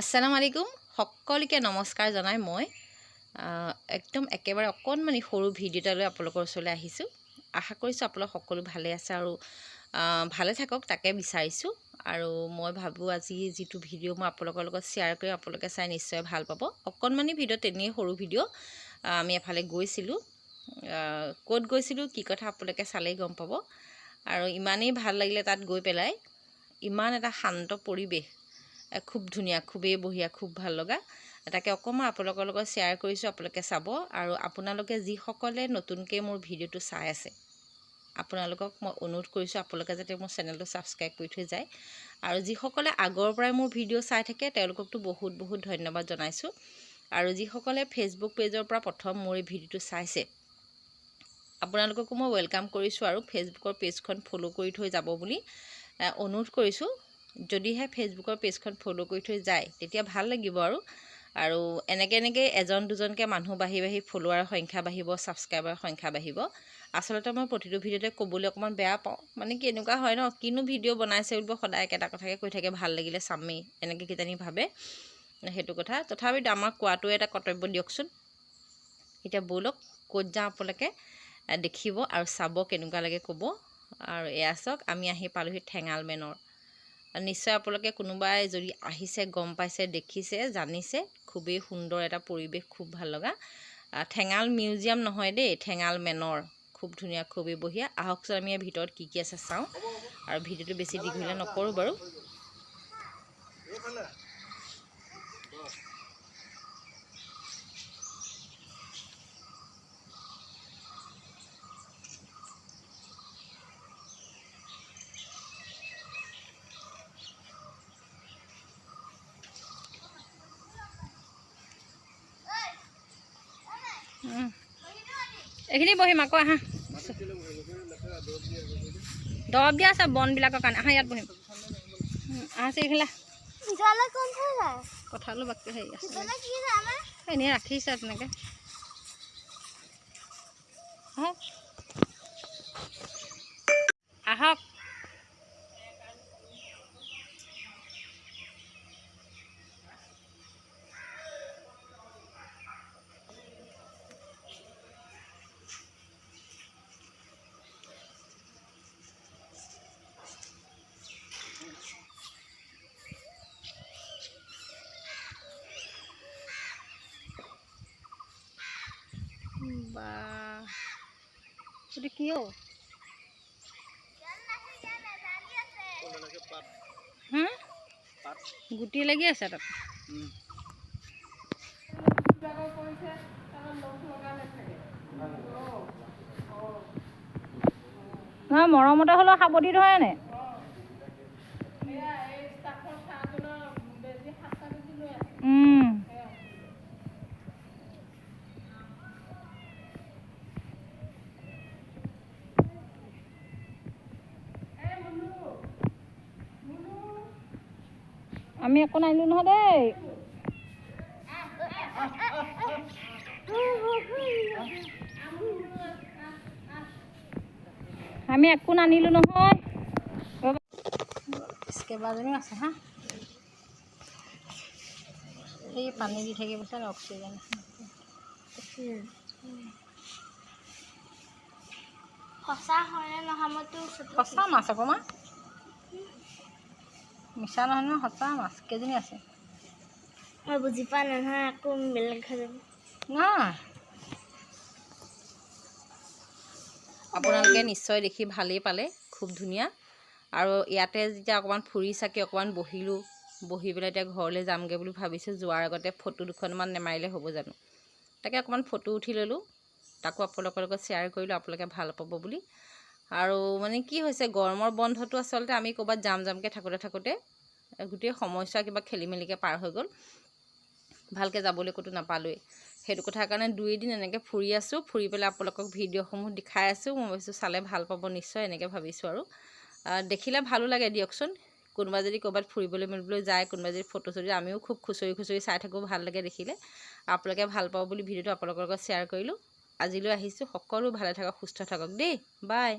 আসসালামু আলাইকুম সকলোকে নমস্কাৰ জনাই মই একদম সৰু ভিডিঅ' এটা লৈ আপোনালোকৰ ওচৰলৈ আহিছোঁ। আশা কৰিছোঁ আপোনালোক সকলো ভালে আছে আহ, ভালে থাকক তাকে বিচাৰিছোঁ। আৰু মই ভাবোঁ আজি যিটো ভিডিঅ' মই আপোনালোকৰ লগত শ্বেয়াৰ কৰি আপোনালোকে চাই নিশ্চয় ভাল পাব। অকণমানি ভিডিঅ' তেনেই ভিডিঅ' আহ, আমি এফালে গৈছিলোঁ। ক'ত গৈছিলোঁ কি কথা আপোনালোকে চালেই গম পাব। আৰু ইমানেই ভাল লাগিলে তাত গৈ পেলাই। ইমান এটা শান্ত এ, খুব ধুনীয়া খুবেই বঢ়িয়া খুব ভাল লগা। তাকে অকণমান আপোনালোকৰ লগত শ্বেয়াৰ কৰিছোঁ আপোনালোকে চাব। আৰু আপোনালোকে যিসকলে নতুনকৈ মোৰ ভিডিঅ'টো চাই আছে আপোনালোকক মই অনুৰোধ কৰিছোঁ আপোনালোকে যাতে মোৰ চেনেলটো ছাবস্ক্ৰাইব কৰি থৈ যায়। আৰু যিসকলে আগৰ পৰাই মোৰ ভিডিঅ' চাই থাকে তেওঁলোককতো বহুত বহুত ধন্যবাদ জনাইছোঁ। আৰু যিসকলে ফেচবুক পেজৰ পৰা প্ৰথম মোৰ এই ভিডিঅ'টো চাইছে আপোনালোককো মই ৱেলকাম কৰিছোঁ আৰু ফেচবুকৰ পেজখন ফ'ল' কৰি থৈ যাব বুলি অনুৰোধ কৰিছোঁ। যদিহে ফেচবুকৰ পেজখন ফ'ল' কৰি থৈ যায় তেতিয়া ভাল লাগিব আৰু। আৰু এনেকৈ এনেকৈ এজন দুজনকৈ মানুহ বাঢ়ি বাঢ়ি ফ'ল'ৱাৰৰ সংখ্যা বাঢ়িব ছাবস্ক্ৰাইবাৰৰ সংখ্যা বাঢ়িব। আচলতে মই প্ৰতিটো ভিডিঅ'তে ক'বলৈ অকণমান বেয়া পাওঁ। মানে কি এনেকুৱা হয় ন কিনো ভিডিঅ' বনাইছে বুলিব সদায় একেটা কথাকে কৈ থাকে ভাল লাগিলে চামেই এনেকৈ কিজানি ভাবে। সেইটো কথা। তথাপিতো আমাক কোৱাটো এটা কৰ্তব্য দিয়কচোন। এতিয়া ব'লক ক'ত যাওঁ আপোনালোকে দেখিব আৰু চাব কেনেকুৱা লাগে ক'ব। আৰু এয়া চাওক আমি আহি পালোহি ঠেঙালমেনৰ আৰু নিশ্চয় আপোনালোকে কোনোবাই যদি আহিছে গম পাইছে দেখিছে জানিছে খুবেই সুন্দৰ এটা পৰিৱেশ খুব ভাল লগা। ঠেঙাল মিউজিয়াম নহয় দেই ঠেঙাল মেনৰ। খুব ধুনীয়া খুবেই বঢ়িয়া। আহকচোন আমি ভিতৰত কি কি আছে চাওঁ। আৰু ভিডিঅ'টো বেছি দীঘলীয়া নকৰোঁ বাৰু। এইখিনি বহিম আকৌ আহা। দৰৱ দিয়া আছে বনবিলাকৰ কাৰণে। আহা ইয়াত বহিম। উম, আহা এইখিলা কঁঠালো বাকী হেৰি আছে। এনেই ৰাখিছে তেনেকৈ। আহক। বা এইটো কি হুম? গুটি লাগি আছে তাত নহয় মৰমতে হ'লেও সাৱধি ধৰে নে? আমি একো নানিলো নহয় দেই। আমি একো নানিলো নহয়। কেইবাজনীও আছে হা? এই পানী দি থাকিব চাগে অক্সিজেন। সঁচা হয়নে নহয়? মইতো সঁচা মাছ অকণমান মিছা নহয় নহয় সঁচা মাছ কেইজনী আছে? মই বুজি পোৱা নাই নহয় আকৌ বেলেগ যাব। আপোনালোকে নিশ্চয় দেখি ভালেই পালে খুব ধুনীয়া। আৰু ইয়াতে যেতিয়া অকণমান ফুৰি চাকি অকণমান বহিলোঁ বহি পেলাই এতিয়া ঘৰলৈ যামগৈ বুলি ভাবিছোঁ যোৱাৰ আগতে ফটো দুখনমান নেমাৰিলে হ'ব জানো? তাকে অকণমান ফটো উঠি ল'লোঁ তাকো আপোনালোকৰ লগত শ্বেয়াৰ কৰিলোঁ আপোনালোকে ভাল পাব বুলি। আৰু মানে কি হৈছে গৰমৰ বন্ধটো আচলতে আমি ক'ৰবাত যাম যামকৈ থাকোঁতে থাকোঁতে গোটেই সময়ছোৱা কিবা খেলি মেলিকৈ পাৰ হৈ গ'ল। ভালকৈ যাবলৈ ক'তো নাপালোৱেই। সেইটো কথাৰ কাৰণে দুই এদিন এনেকৈ ফুৰি আছোঁ ফুৰি পেলাই আপোনালোকক ভিডিঅ'সমূহ দেখাই আছোঁ। মই ভাবিছোঁ চালে ভাল পাব নিশ্চয় এনেকৈ ভাবিছোঁ আৰু। দেখিলে ভালো লাগে দিয়কচোন। কোনোবা যদি ক'ৰবাত ফুৰিবলৈ মেলিবলৈ যায় কোনোবা যদি ফটো চটো আমিও খুব খুচৰি খুচৰি চাই থাকোঁ ভাল লাগে দেখিলে। আপোনালোকে ভাল পাব বুলি ভিডিঅ'টো আপোনালোকৰ লগত শ্বেয়াৰ কৰিলোঁ। আজিলৈ আহিছোঁ সকলো ভালে থাকক সুস্থ থাকক দেই। বাই।